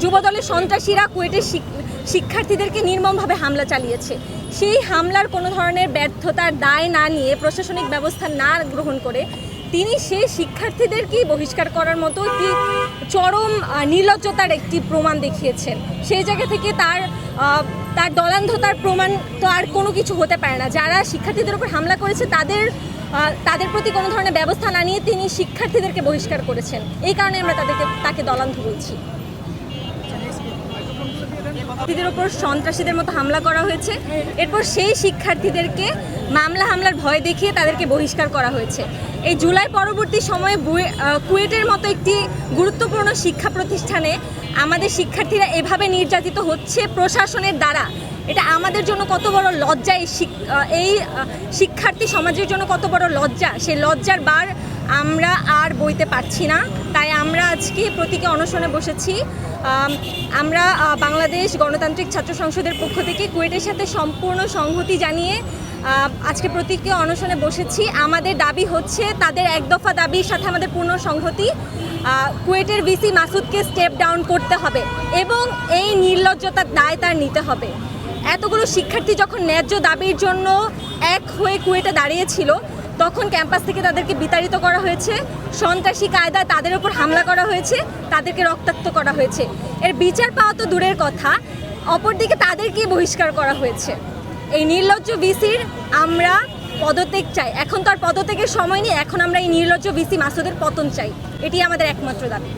যুবদলের সন্ত্রাসীরা কুয়েটের শিক- শিক্ষার্থীদেরকে নির্মমভাবে হামলা চালিয়েছে। সেই হামলার কোনো ধরনের ব্যর্থতার দায় না নিয়ে প্রশাসনিক ব্যবস্থা না গ্রহণ করে তিনি সেই শিক্ষার্থীদেরকেই বহিষ্কার করার মতো চরম নির্লজ্জতার একটি প্রমাণ দেখিয়েছেন। সেই জায়গা থেকে তার তার দলান্ধতার প্রমাণ তো আর কোনো কিছু হতে পারে না। যারা শিক্ষার্থীদের উপর হামলা করেছে তাদের তাদের প্রতি কোনো ধরনের ব্যবস্থা না নিয়ে তিনি শিক্ষার্থীদেরকে বহিষ্কার করেছেন। এই কারণে আমরা তাদেরকে, তাকে দলান্ধ বলছি। শিক্ষার্থীদের ওপর সন্ত্রাসীদের মতো হামলা করা হয়েছে। এরপর সেই শিক্ষার্থীদেরকে মামলা হামলার ভয় দেখিয়ে তাদেরকে বহিষ্কার করা হয়েছে। এই জুলাই পরবর্তী সময়ে কুয়েটের মতো একটি গুরুত্বপূর্ণ শিক্ষা প্রতিষ্ঠানে আমাদের শিক্ষার্থীরা এভাবে নির্যাতিত হচ্ছে প্রশাসনের দ্বারা। এটা আমাদের জন্য কত বড় লজ্জা এই শিক্ষার্থী সমাজের জন্য কত বড় লজ্জা। সেই লজ্জার বার আমরা আর বইতে পারছি না। তাই আমরা আজকে প্রতীকে অনশনে বসেছি। আমরা বাংলাদেশ গণতান্ত্রিক ছাত্র সংসদের পক্ষ থেকে কুয়েটের সাথে সম্পূর্ণ সংহতি জানিয়ে আজকে প্রতীকে অনশনে বসেছি। আমাদের দাবি হচ্ছে তাদের এক দফা দাবির সাথে আমাদের পূর্ণ সংহতি। কুয়েটের ভিসি মাসুদকে স্টেপ ডাউন করতে হবে এবং এই নির্লজ্জতার দায় তার নিতে হবে। এতগুলো শিক্ষার্থী যখন ন্যায্য দাবির জন্য এক হয়ে কুয়েটে দাঁড়িয়েছিল তখন ক্যাম্পাস থেকে তাদেরকে বিতাড়িত করা হয়েছে। সন্ত্রাসী কায়দায় তাদের উপর হামলা করা হয়েছে, তাদেরকে রক্তাক্ত করা হয়েছে। এর বিচার পাওয়া তো দূরের কথা, অপরদিকে তাদেরকে বহিষ্কার করা হয়েছে। এই নির্লজ্জ বিসির আমরা পদত্যাগ চাই। এখন তো আর পদত্যাগের সময় নেই, এখন আমরা এই নির্লজ্জ বিসি মাসুদের পতন চাই। এটি আমাদের একমাত্র দাবি।